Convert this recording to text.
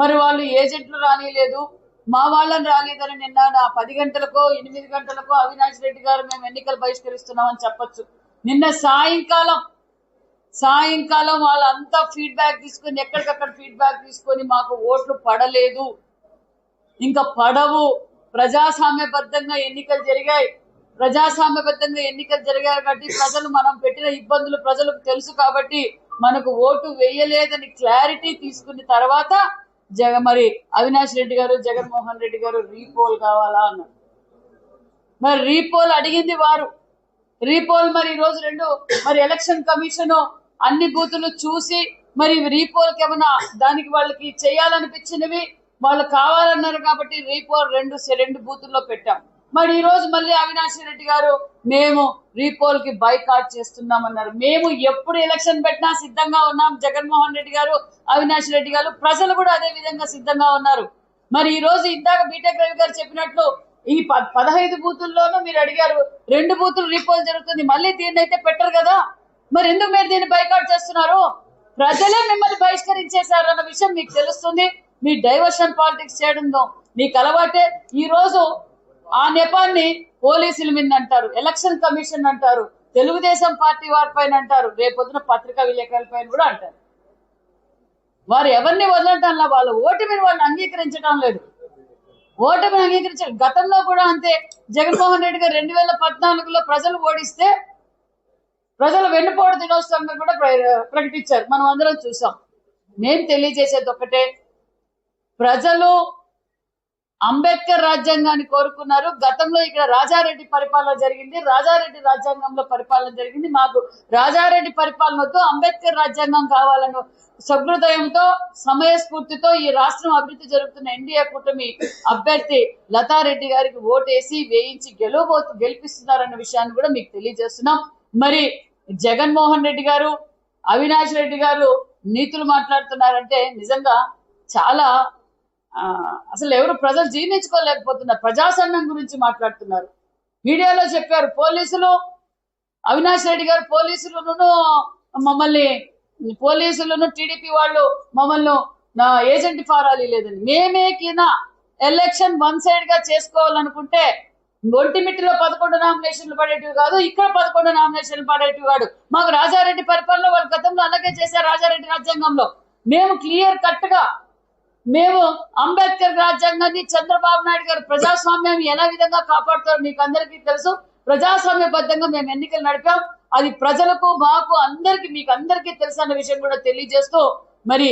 మరి వాళ్ళు ఏజెంట్లు రానిలేదు. మా వాళ్ళని రాలేదని నిన్న నా పది గంటలకో ఎనిమిది గంటలకో అవినాష్ రెడ్డి గారు మేము ఎన్నికలు బహిష్కరిస్తున్నామని చెప్పొచ్చు. నిన్న సాయంకాలం సాయంకాలం వాళ్ళంతా ఫీడ్బ్యాక్ తీసుకొని ఎక్కడికక్కడ ఫీడ్బ్యాక్ తీసుకొని మాకు ఓట్లు పడలేదు. ఇంకా పడవు. ప్రజాస్వామ్యబద్ధంగా ఎన్నికలు జరిగాయి. ప్రజాస్వామ్యబద్ధంగా ఎన్నికలు జరిగాయి కాబట్టి ప్రజలు మనం పెట్టిన ఇబ్బందులు ప్రజలకు తెలుసు కాబట్టి మనకు ఓటు వేయలేదని క్లారిటీ తీసుకున్న తర్వాత జగ మరి అవినాష్ రెడ్డి గారు జగన్మోహన్ రెడ్డి గారు రీపోల్ కావాలా అన్నారు మరి రీపోల్ అడిగింది వారు. రీపోల్ మరి ఈరోజు రోజు రెండు మరి ఎలక్షన్ కమిషన్ అన్ని బూతులు చూసి మరి రీపోల్కి ఏమైనా దానికి వాళ్ళకి చేయాలనిపించినవి వాళ్ళు కావాలన్నారు కాబట్టి రీపోల్ రెండు రెండు బూతుల్లో పెట్టాం. మరి ఈ రోజు మళ్ళీ అవినాష్ రెడ్డి గారు మేము రీపోల్కి బైకాట్ చేస్తున్నామన్నారు. మేము ఎప్పుడు ఎలక్షన్ పెట్టినా సిద్ధంగా ఉన్నాం. జగన్మోహన్ రెడ్డి గారు అవినాష్ రెడ్డి గారు ప్రజలు కూడా అదే విధంగా సిద్ధంగా ఉన్నారు. మరి ఈ రోజు ఇందాక బీటెక్ రవి గారు చెప్పినట్లు ఈ పదహైదు బూతుల్లోనూ మీరు అడిగారు రెండు బూతులు రీపోల్ జరుగుతుంది మళ్ళీ దీన్ని అయితే పెట్టరు కదా? మరి ఎందుకు మీరు దీన్ని బైకాట్ చేస్తున్నారు? ప్రజలే మిమ్మల్ని బహిష్కరించేశారు అన్న విషయం మీకు తెలుస్తుంది. మీ డైవర్షన్ పాలిటిక్స్ చేయడంలో మీకు అలవాటే. ఈ రోజు ఆ నెపాన్ని పోలీసుల మీద అంటారు ఎలక్షన్ కమిషన్ అంటారు తెలుగుదేశం పార్టీ వారి పైన అంటారు రేపొద్దున పత్రికా విలేకరుల పైన కూడా అంటారు. వారు ఎవరిని వదలటంలా వాళ్ళు ఓటమిని వాళ్ళు అంగీకరించడం లేదు. ఓటమిని అంగీకరించారు గతంలో కూడా అంతే. జగన్మోహన్ రెడ్డి గారు రెండు వేల పద్నాలుగులో ప్రజలు ఓడిస్తే ప్రజలు వెన్నుపోటు దినోత్సవంగా కూడా ప్రకటించారు. మనం అందరం చూసాం. మేము తెలియజేసేది ఒకటే ప్రజలు అంబేద్కర్ రాజ్యాంగాన్ని కోరుకున్నారు. గతంలో ఇక్కడ రాజారెడ్డి పరిపాలన జరిగింది. రాజారెడ్డి రాజ్యాంగంలో పరిపాలన జరిగింది. మాకు రాజారెడ్డి పరిపాలనతో అంబేద్కర్ రాజ్యాంగం కావాలను సహృదయంతో సమయస్ఫూర్తితో ఈ రాష్ట్రం అభివృద్ధి జరుగుతున్న ఎన్డీఏ కూటమి అభ్యర్థి లతారెడ్డి గారికి ఓటేసి వేయించి గెలవబోతు గెలిపిస్తున్నారన్న విషయాన్ని కూడా మీకు తెలియజేస్తున్నాం. మరి జగన్మోహన్ రెడ్డి గారు అవినాష్ రెడ్డి గారు నీతులు మాట్లాడుతున్నారంటే నిజంగా చాలా అసలు ఎవరు ప్రజలు జీర్ణించుకోలేకపోతున్నారు ప్రజాసన్నం గురించి మాట్లాడుతున్నారు. మీడియాలో చెప్పారు పోలీసులు అవినాష్ రెడ్డి గారు పోలీసులను మమ్మల్ని పోలీసులను టీడీపీ వాళ్ళు మమ్మల్ని నా ఏజెంట్ ఫారాలి లేదని. మేమేకినా ఎలక్షన్ వన్ సైడ్గా చేసుకోవాలనుకుంటే ఒంటిమిట్టిలో పదకొండు నామినేషన్లు పడేటివి కాదు ఇక్కడ పదకొండు నామినేషన్లు పడేటివి కాదు. మాకు రాజారెడ్డి పరిపాలన వాళ్ళ గతంలో అలాగే చేశారు రాజారెడ్డి రాజ్యాంగంలో. మేము క్లియర్ కట్గా మేము అంబేద్కర్ రాజ్యాంగాన్ని చంద్రబాబు నాయుడు గారు ప్రజాస్వామ్యం ఎలా విధంగా కాపాడుతారో మీకు అందరికీ తెలుసు. ప్రజాస్వామ్యబద్ధంగా మేము ఎన్నికలు నడిపాం. అది ప్రజలకు మాకు అందరికి మీకు అందరికీ తెలుసు అన్న విషయం కూడా తెలియజేస్తూ మరి